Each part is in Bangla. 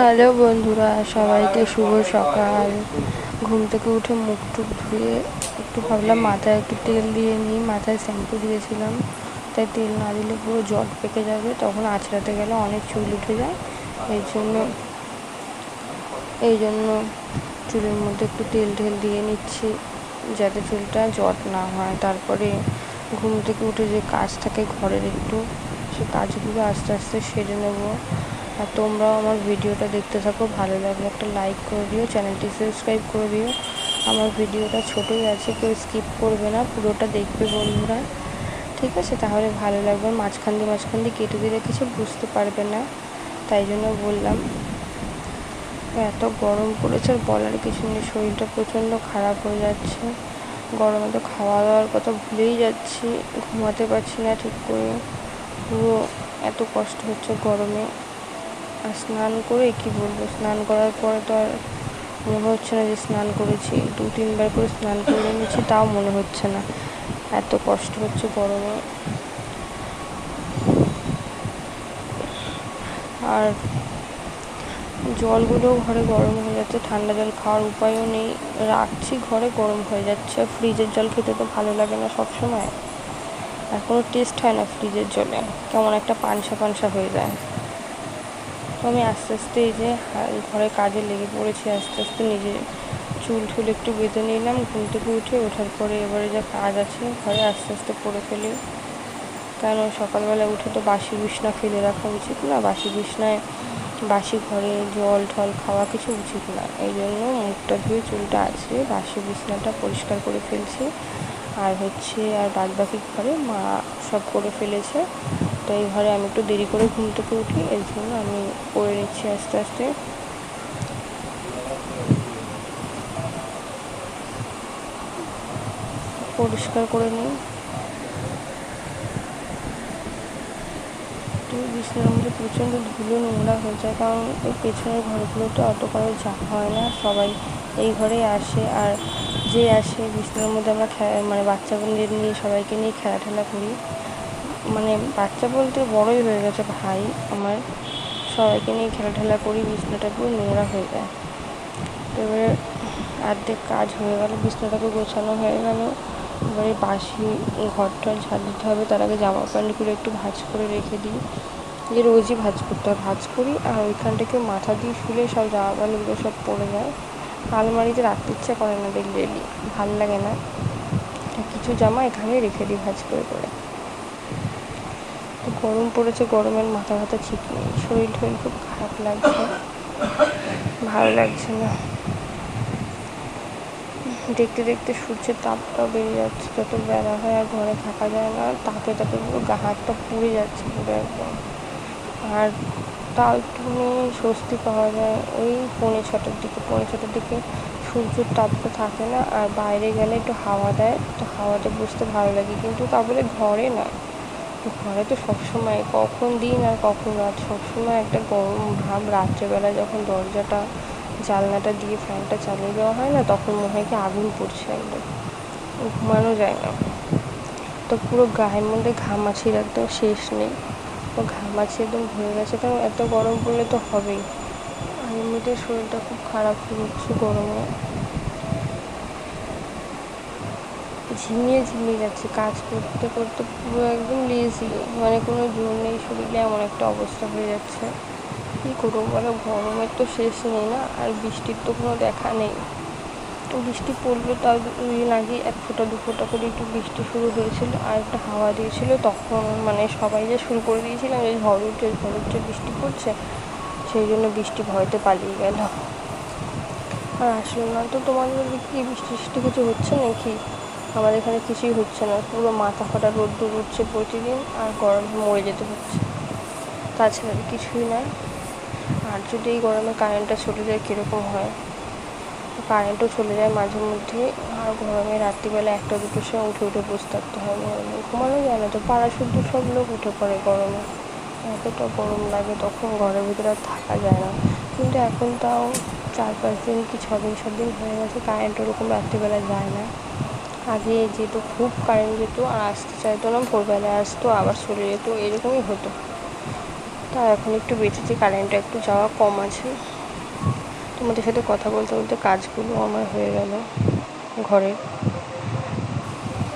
হ্যালো বন্ধুরা, সবাইকে শুভ সকাল। ঘুম থেকে উঠে মুখ টুক ধুয়ে একটু ভাবলাম মাথায় একটু তেল দিয়ে নিই, মাথায় শ্যাম্পু দিয়েছিলাম। তাই তেল না দিলে পুরো জট পেকে যাবে, তখন আঁচড়াতে গেলে অনেক চুল উঠে যায়। এই জন্য এই জন্য চুলের মধ্যে একটু তেল টেল দিয়ে নিচ্ছি, যাতে চুলটা জট না হয়। তারপরে ঘুম থেকে উঠে যে কাজ থাকে ঘরের একটু, সে কাজগুলো আস্তে আস্তে সেরে নেব। আর তোমরাও আমার ভিডিওটা দেখতে থাকো, ভালো লাগলে একটা লাইক করে দিও চ্যানেলটি সাবস্ক্রাইব করে দিও। আমার ভিডিওটা ছোটোই আছে, কেউ স্কিপ করবে না, পুরোটা দেখবে বন্ধুরা। ঠিক আছে? তাহলে ভালো লাগবে, মাঝখান দিয়ে মাঝখান দিয়ে কেটে দিলে কিছু বুঝতে পারবে না, তাই জন্য বললাম। এত গরম পড়েছে আর বলার কিছু নেই, শরীরটা প্রচণ্ড খারাপ হয়ে যাচ্ছে। গরমে তো খাওয়া দাওয়ার কথা ভুলেই যাচ্ছি, ঘুমাতে পারছি না ঠিক করে। পুরো এত কষ্ট হচ্ছে গরমে। আর স্নান করে কি বলব? স্নান করার পরে তো আর মনে হচ্ছে না যে স্নান করেছি। দু, তিনবার করে স্নান করে নিয়েছি তাও মনে হচ্ছে না। এত কষ্ট হচ্ছে গরমে। আর জলগুলোও ঘরে গরম হয়ে যাচ্ছে, ঠান্ডা জল খাওয়ার উপায়ও নেই। রাখছি ঘরে, গরম হয়ে যাচ্ছে। ফ্রিজের জল খেতে তো ভালো লাগে না সব সময় আর কোনো টেস্ট হয় না ফ্রিজের জলে। কেমন একটা পানসা পানসা হয়ে যায়। তো আমি আস্তে আস্তে এই যে ঘরে কাজে লেগে পড়েছি, আস্তে আস্তে নিজে চুল ঠুল একটু বেঁধে নিলাম, ঘুম থেকে উঠে ওঠার পরে এবারে যা কাজ আছে, ঘরে আস্তে আস্তে করে ফেলি। কারণ সকালবেলা উঠে তো বাসি বিছনা ফেলে রাখা উচিত না, বাসি বিছনায়, বাসি ঘরে জল ঠল খাওয়া কিছু উচিত না। এই জন্য মুখটা ধুয়ে চুলটা আছে, বাসি বিছনাটা পরিষ্কার করে ফেলছি। আর হচ্ছে, আর বাদ বাকি ঘরে মা সব করে ফেলেছে। তো এই ঘরে আমি একটু দেরি করে ঘুম থেকে উঠি, এর জন্য আমি করে নিচ্ছি আস্তে আস্তে। পরিষ্কার করে নিই। বিছানার মধ্যে প্রচণ্ড ধুলো নোংরা হয়ে যায়, কারণ ওই পেছনের ঘরগুলোতে অত করে যাওয়া হয় না, সবাই এই ঘরেই আসে। আর যে আসে, বিছানার মধ্যে আমরা মানে বাচ্চাদের নিয়ে সবাইকে নিয়ে খেলা ঠেলা করি। মানে বাচ্চা বলতে বড়ই হয়ে গেছে ভাই। আমার সবাইকে নিয়ে খেলা ঠেলা করি, বিছনাটা পুরো নোংরা হয়ে যায়। তো এবারে অর্ধেক কাজ হয়ে গেল, বিছনাটাকে গোছানো হয়ে গেল। এবারে বাসি ঘরটা ঝাড় দিতে হবে, তার আগে জামা প্যান্টগুলো একটু ভাজ করে রেখে দিই। যে রোজই ভাজ করতে হয়, ভাজ করি আর ওইখানটাকে মাথা দিয়ে শুলে সব জামা প্যান্টগুলো সব পড়ে যায়। আলমারিতে রাখতে ইচ্ছা করে না ডেলি ভালো লাগে না। কিছু জামা এখানে রেখে দিই ভাজ করে করে। গরম পড়েছে, গরমের মাথা ব্যথা ঠিক নেই। শরীর টরীর খুব খারাপ লাগছে। ভালো লাগছে না। দেখতে দেখতে সূর্যের তাপটাও বেড়ে যাচ্ছে, যত বেলা হয় আর ঘরে থাকা যায় না, তাপে তাপে পুরো গা হাতটা পুড়ে যাচ্ছে পুরো একদম। আর তাও একটুখানি স্বস্তি পাওয়া যায়। ওই পৌনে ছটার দিকে, পৌনে ছটার দিকে সূর্যের তাপটা থাকে না, আর বাইরে গেলে একটু হাওয়া দেয়, তো হাওয়াতে বসতে ভালো লাগে। কিন্তু তা বলে ঘরে না। ঘরে তো সবসময়, কখন দিন আর কখন রাত? সবসময় একটা গরম ভাব রাত্রেবেলা যখন দরজাটা, জানলাটা দিয়ে ফ্যানটা চালিয়ে দেওয়া হয় না, তখন মনে হয় কি আগুন পড়ছে একদম। ঘুমানো যায় না। তো পুরো গায়ের মধ্যে ঘামাছির একদম শেষ নেই। তো ঘামাছি একদম ভরে গেছে, তো এত গরম পড়লে তো হবেই। আর এমনিতে শরীরটা খুব খারাপ যাচ্ছে গরমে। ঝিমিয়ে ঝিমিয়ে যাচ্ছে, কাজ করতে করতে পুরো একদম লেজি মানে কোনো জোর নেই, শরীরে এমন একটা অবস্থা হয়ে যাচ্ছে। কী করব বলো, গরমের তো শেষ নেই না, আর বৃষ্টির তো কোনো দেখা নেই। তো বৃষ্টি পড়ল তার দুদিন আগে, এক ফোঁটা, দু ফোঁটা করে একটু বৃষ্টি শুরু হয়েছিল, আর একটা হাওয়া দিয়েছিল, তখন মানে সবাই যে শুরু করে দিয়েছিলাম যে ঝড় উঠে ঝড় উঠে বৃষ্টি পড়ছে, সেই জন্য বৃষ্টি ভয়তে পালিয়ে গেল। আর আসলো না, তো তোমাদের কি বৃষ্টি বৃষ্টি কিছু হচ্ছে নাকি? আমাদের এখানে কিছুই হচ্ছে না। পুরো মাথা ফাটা রোদ্দুর উঠছে প্রতিদিন আর গরমে মরে যেতে হচ্ছে। তাছাড়া কিছুই নয় আর যদি এই গরমে কারেন্টটা চলে যায়, কীরকম হয়? কারেন্টও চলে যায় মাঝে মধ্যে। আর গরমে রাত্রিবেলা একটা দুটোর সময় উঠে উঠে বসে থাকতে হয়। গরমে ঘুমানো যায় না তো। পাড়া শুদ্ধ সব লোক উঠে পড়ে গরমে। এতটা গরম লাগে তখন ঘরের ভিতরে আর থাকা যায় না। কিন্তু এখন তাও চার পাঁচ দিন কি ছ দিন, সাত দিন হয়ে গেছে কারেন্ট ওরকম রাত্রিবেলা যায় না। আগে যেত খুব কারেন্ট যেত, আর আসতে চাইতো না ভোরবেলায় আসতো, আবার চলে যেত, এরকমই হতো। তা এখন একটু বেঁচেছি কারেন্টটা একটু যাওয়া কম আছে। তোমাদের সাথে কথা বলতে বলতে কাজগুলো আমার হয়ে গেল ঘরে।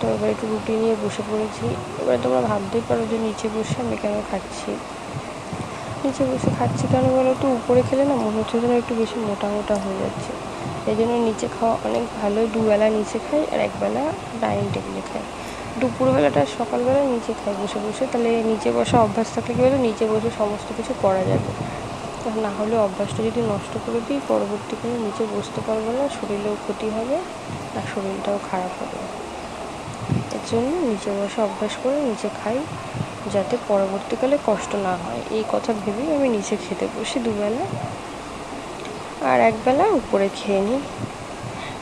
তো এবার একটু রুটি নিয়ে বসে পড়েছি। এবারে তোমরা ভাবতেই পারো যে নিচে বসে আমি কেন খাচ্ছি। নিচে বসে খাচ্ছি কেন বলো তো? উপরে খেলে না মনে হচ্ছে যেন একটু বেশি মোটা মোটা হয়ে যাচ্ছে। এই জন্য নিচে খাওয়া অনেক ভালো। দুবেলা নিচে খাই আর একবেলা ডাইনিং টেবিলে খাই। দুপুরবেলাটা সকালবেলা নিচে খাই বসে বসে। তাহলে নিচে বসা অভ্যাস থাকলে কী বলো নিচে বসে সমস্ত কিছু করা যাবে। না হলে অভ্যাসটা যদি নষ্ট করে দিই পরবর্তীকালে নিচে বসতে পারব না, শরীরেও ক্ষতি হবে আর শরীরটাও খারাপ হবে। এর জন্য নিচে বসে অভ্যাস করে নিচে খাই, যাতে পরবর্তীকালে কষ্ট না হয়। এই কথা ভেবেই আমি নিচে খেতে বসি দুবেলা। আর একবেলা উপরে খেয়ে নিই।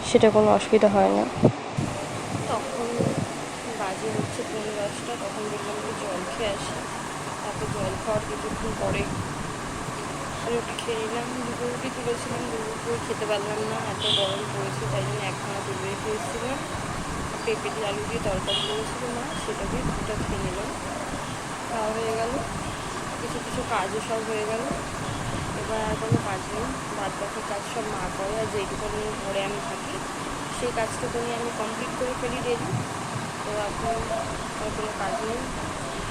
সেটা কোনো অসুবিধা হয় না। তখন বাজে হচ্ছে পনেরো দশটা, তখন দেখলাম যে জল খেয়ে আসি। তারপর জল খাওয়ার কিছুক্ষণ পরে রুটি খেয়ে নিলাম। দুটো রুটি তুলেছিলাম দুটো রুটি খেতে পারলাম না, এত গরম পড়েছে, তাই জন্য একখানা তুলে খেয়েছিলাম পেঁপে দিয়ে আলু দিয়ে তরকারি করেছিল মা, সেটা দিয়ে দুটো খেয়ে নিলাম। খাওয়া হয়ে গেল। কিছু কিছু কাজও সব হয়ে গেল। এবার আর কোনো কাজ নেই বাদ বাকি কাজ সব মা করে আর যেইটুকু নিয়ে ঘরে আমি থাকি, সেই কাজটুকু নিয়ে আমি কমপ্লিট করে ফেলি ডেলি তো এখন আর কোনো কাজ নেই,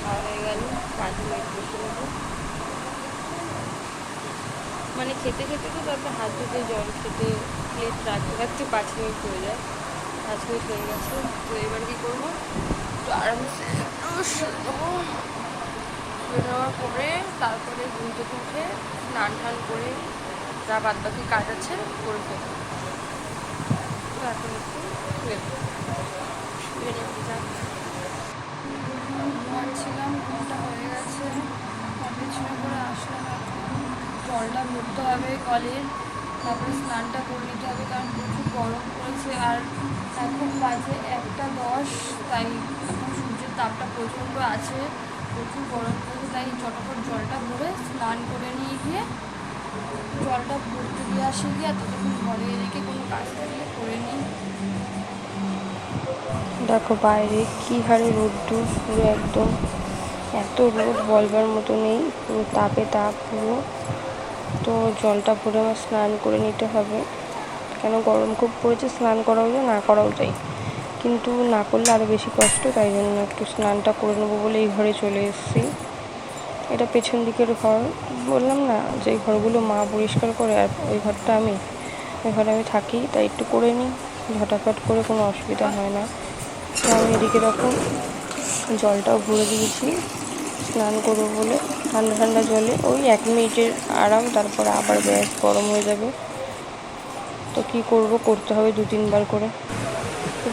খাওয়া হয়ে গেল পাঁচ মিনিট বসে নেব মানে খেতে খেতে তো তারপর হাত ধুতে, জল খেতে প্লেট রাখতে রাখতে পাঁচ মিনিট হয়ে যায়। পাঁচ মিনিট হয়ে গেছে, তো এবার কী করব? তো আরামসে শুয়ে নেওয়ার পরে তারপরে ঘুম থেকে উঠে স্নান টান করে যা বাদ বাকি কাজ আছে করে ফেলব একটু শুয়ে শুয়ে ঘুমাচ্ছিলাম ঘুমটা হয়ে গেছে। বিছানা করে আসলাম জলটা ভরতে হবে কলের তারপরে স্নানটা করে নিতে হবে কারণ প্রচুর গরম পড়েছে আর এখন বাজে একটা দশ, তাই এখন সূর্যের তাপটা প্রচণ্ড আছে। প্রচুর গরম পড়েছে, তাই চটপট জলটা ভরে স্নান করে নিয়ে গিয়ে জলটা ভরতে দিয়ে আসে গিয়ে ততক্ষণ ঘরে রেখে কোনো কাজ করে নিই। দেখো বাইরে কী হারে রোদ্দুর, পুরো একদম এত রোদ বলবার মতো নেই, পুরো তাপে তাপ পুরো। তো জলটা ভরে আমার স্নান করে নিতে হবে। কেন গরম খুব পড়েছে, স্নান করাও যায়, না করাও যায়। কিন্তু না করলে আরও বেশি কষ্ট, তাই জন্য একটু স্নানটা করে নেব বলে এই ঘরে চলে এসেছি। এটা পেছন দিকের ঘর। বললাম না যে ঘরগুলো মা পরিষ্কার করে আর ওই ঘরটা আমি ওই ঘরে আমি থাকি, তাই একটু করে নিই। ঝটাফট করে কোনো অসুবিধা হয় না। আমি এদিকে দেখো, জলটাও ভরে দিয়েছি। স্নান করব বলে, ঠান্ডা ঠান্ডা জলে। ওই এক মিনিটের আরাম, তারপরে আবার গ্যাস গরম হয়ে যাবে। তো কী করব, করতে হবে দু তিনবার করে।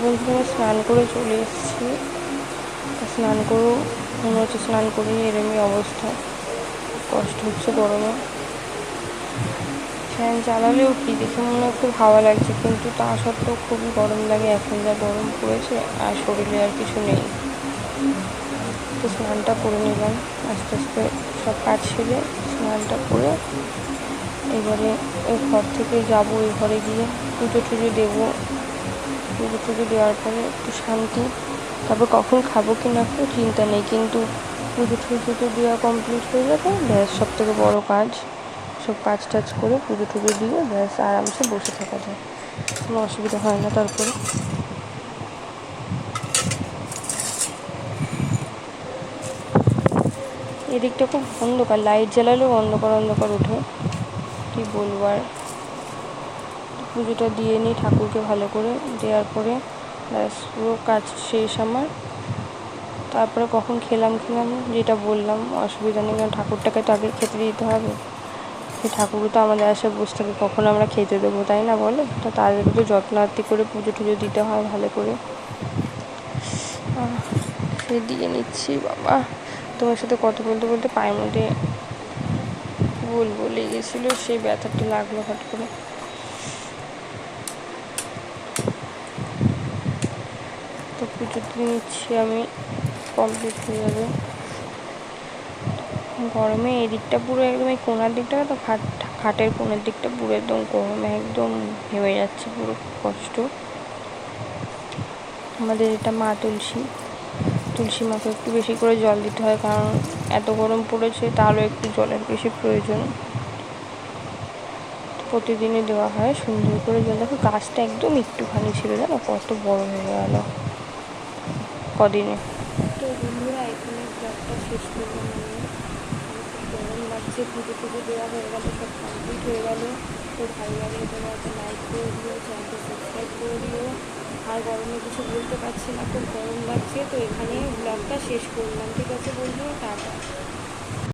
বন্ধুরা স্নান করে চলে এসেছি। স্নান করেও মনে হচ্ছে স্নান করিনি এরমই অবস্থা। কষ্ট হচ্ছে গরমে। ফ্যান চালালেও কি? দেখে মনে হয় খুব হাওয়া লাগছে, কিন্তু তা সত্ত্বেও খুবই গরম লাগে। এখন যা গরম পড়েছে, আর শরীরে আর কিছু নেই। তো স্নানটা করে নিলাম। আস্তে আস্তে সব কাজ সেরে স্নানটা করে এবারে ওই ঘর থেকে যাব, ওই ঘরে গিয়ে পুজো টুজো দেবো। পুজো টুজো দেওয়ার পরে একটু শান্তি, তারপর কখন খাব কি না খাব চিন্তা নেই, কিন্তু পুজো টুজো তো দেওয়া কমপ্লিট হয়ে যাবে, ব্যাস সব থেকে বড়ো কাজ। সব কাজ টাজ করে পুজো টুজো দিয়ে ব্যাস আরামসে বসে থাকা যায়। কোনো অসুবিধা হয় না তারপরে। এদিকটা খুব অন্ধকার লাইট জ্বালালেও অন্ধকার অন্ধকার ওঠে। কী বলব আর? পুজোটা দিয়ে নিই ঠাকুরকে ভালো করে। দেওয়ার পরে ব্যাস, পুরো কাজ শেষ আমার। তারপরে কখন খেলাম খেলাম যেটা বললাম, অসুবিধা নেই, কারণ ঠাকুরটাকে তো আগে খেতে দিতে হবে। সেই ঠাকুরও তো আমাদের আশায় বসে থাকে, কখন আমরা খেতে দেবো, তাই না বলো? তো তাদেরকে তো যত্ন আত্তি করে পুজো টুজো দিতে হয় ভালো করে। সে দিয়ে নিচ্ছি, বাবা। তোমার সাথে কথা বলতে বলতে পায়ের মধ্যে বলব লেগেছিলো সেই ব্যথাটা লাগল হঠাৎ করে। পুজো নিচ্ছি, আমি কমপ্লিট হয়ে যাবে। গরমে এদিকটা পুরো একদম এই কোনার দিকটা তো খাট, খাটের কোণের দিকটা পুরো একদম গরমে একদম ভেবে যাচ্ছে, পুরো কষ্ট। আমাদের এটা মা তুলসী তুলসী মাকে একটু বেশি করে জল দিতে হয়, কারণ এত গরম পড়েছে, তারও একটু জলের বেশি প্রয়োজন। প্রতিদিনই দেওয়া হয়, সুন্দর করে জল। দেখো গাছটা একদম একটুখানি ছিল, জানো? কত বড় হয়ে গেল। কদিনে তো বন্ধুরা, এখানে ব্লগটা শেষ করলাম লাগছে দেওয়া হয়ে হয়ে ভালো একটা করে করে দিও। আর গরমে কিছু বলতে পারছি না, খুব গরম লাগছে। তো এখানে ব্লগটা শেষ করলাম, ঠিক আছে বন্ধুরা? টাটা।